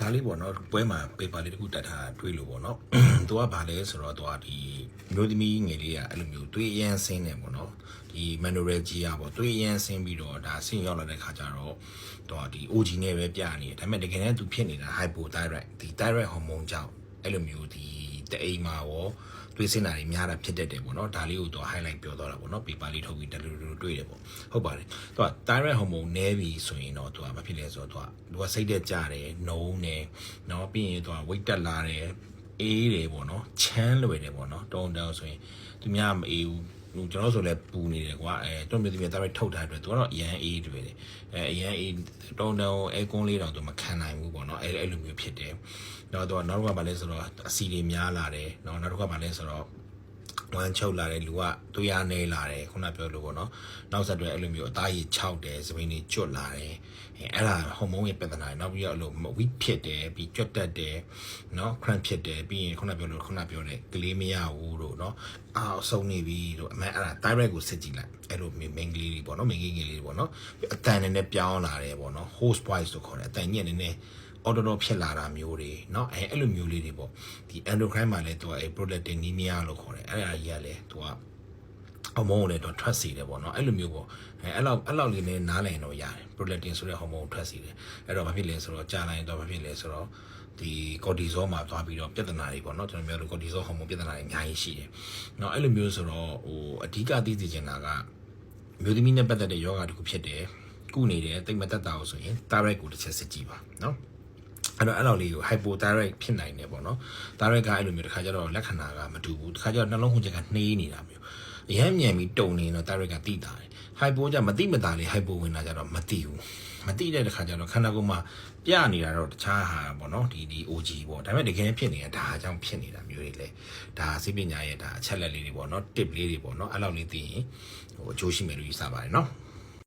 ဒါလေးပေါ့နော်ပွဲမှာ paper လေးတစ်ခုတက်ထားတာတွေ့လို့ပေါ့နော်သူကဘာလဲဆိုတော့သူကဒီမျိုးသမီးငယ်လေးကအဲ့လိုမျိုးတွေးအရန်ဆင်းနေပေါ့နော်ဒီ manual ကြီးอ่ะပေါ့တွေးအရန်ဆင်းပြီးတော့ဒါဆင်းရောက်လာတဲ့ခါကျတော့သူကဒီ OG နဲ့ပဲပြနေတယ်ဒါပေမဲ့တကယ်တမ်းသူဖြစ်နေတာ hypothyroid ဒီ thyroid hormone ကြောင့်အဲ့လိုမျိုးဒီတအိမ်မှာရော တွေးစင်တာတွေများတာဖြစ်တတ်တယ်ပေါ့နော်ဒါလေးကိုသူ highlight ပြောသွားတာပေါ့နော် paper လေးထုတ်ပြီးတလူလူတွေးတယ်ပေါ့ဟုတ်ပါတယ်သူက thyroid hormone နည်းပြီဆိုရင်တော့သူကမဖြစ်လဲဆိုတော့သူကသူကစိတ်တက်ကြတယ်နှုံးတယ်နော်ပြီးရင်သူက weight တက်လာတယ်အေးတယ်ပေါ့နော်ချမ်းလွယ်တယ်ပေါ့နော်တောင်းတောင်းဆိုရင်သူများမအေးဘူး ကျွန်တော်ဆိုလည်းပူနေတယ်ကွာအဲတွန်းမြူတီမြတာထုတ်ထားတဲ့အတွက်သူကတော့အရန်အေးတွေတယ်အဲအရန်အေးတုံတောင်အဲကွန်းလေးတောင်သူမခံနိုင်ဘူးပေါ့နော်အဲအဲ့လိုမျိုးဖြစ်တယ်တော့သူကနောက်တစ်ခါမှလည်းဆိုတော့အစီတွေများလာတယ်နော်နောက်တစ်ခါမှလည်းဆိုတော့ဝမ်းချုပ်လာတဲ့လူကသွေးအားနေလာတယ်ခုနပြောလို့ပေါ့နော်နောက်ဆက်တွဲအဲ့လိုမျိုးအသားရည်ခြောက်တယ်စပင်းတွေကျွတ်လာတယ် အဲအဲ့ဒါဟော်မုန်းရဲ့ပြဿနာတွေနောက်ပြီးတော့အဲ့လိုဝိဖြစ်တယ်ပြီးကျွတ်တက်တယ်နော်ခရန့်ဖြစ်တယ်ပြီးရင်ခုနပြောလို့ခုနပြောတဲ့ကလေးမရဘူးတို့နော်အာအဆုံးနေပြီတို့အမှန်အဲ့ဒါ direct ကိုစစ်ကြည့်လိုက်အဲ့လို main ကလေးတွေပေါ့နော် main ကလေးတွေပေါ့နော်အတန်နဲ့နဲ့ပြောင်းလာတယ်ပေါ့နော် host voice လို့ခေါ်တယ်အတန်ညက်နေနေ auto ဖြစ်လာတာမျိုးတွေเนาะအဲအဲ့လိုမျိုးလေးတွေပေါ့ဒီ endocrine မှာလည်းသူကအဲ prolactinemia လို့ခေါ်တယ်အဲ့ဒါကြီးကလည်းသူက ဟော်မုန်းကိုလည်းတော့ထွက်စီတယ်ပေါ့နော်အဲ့လိုမျိုးပေါ့အဲအဲ့လောက်အဲ့လောက်လေးနဲ့နားလည်တော့ရတယ် prolactin ဆိုတဲ့ဟော်မုန်းကိုထွက်စီတယ်အဲ့တော့ဘာဖြစ်လဲဆိုတော့ကြာလာရင်တော့ဘာဖြစ်လဲဆိုတော့ဒီကော်တီဇောမှာသွားပြီးတော့ပြဿနာတွေပေါ့နော်ကျွန်တော်ပြောလို့ကော်တီဇောဟော်မုန်းပြဿနာတွေအများကြီးရှိတယ်။နော်အဲ့လိုမျိုးဆိုတော့ဟိုအဓိကသိသိချင်တာကမျိုးသမီးနဲ့ပတ်သက်တဲ့ယောဂါတခုဖြစ်တယ်။ကုနေတယ်တိတ်မတက်တာအောင်ဆိုရင် direct ကိုတစ်ချက်စစ်ကြည့်ပါနော်။အဲ့တော့အဲ့လောက်လေးကို hypo direct ဖြစ်နိုင်တယ်ပေါ့နော် direct ကအဲ့လိုမျိုးတစ်ခါကျတော့လက္ခဏာကမတူဘူးတစ်ခါကျတော့နှလုံးခုန်ချက်ကနှေးနေတာပဲ အရမ်းမြန်ပြီးတုံနေတော့ thyroid ကတိတာတယ် hypo ကြမတိမတာလေး hypo ဝင်တာကြတော့မတိဘူးမတိတဲ့တစ်ခါကျတော့ခန္ဓာကိုယ်မှာပြနေတာတော့တခြားဟာပေါ့နော်ဒီဒီ OG ပေါ့ဒါပေမဲ့တကယ်ဖြစ်နေတာဒါအကြောင်းဖြစ်နေတာမျိုးတွေလေဒါစိတ်ပညာရဲ့ဒါအချက်လက်လေးတွေပေါ့နော် tip လေးတွေပေါ့နော်အဲ့လောက်လေးသိရင်ဟိုအကျိုးရှိမယ်လို့ယူဆပါတယ်နော်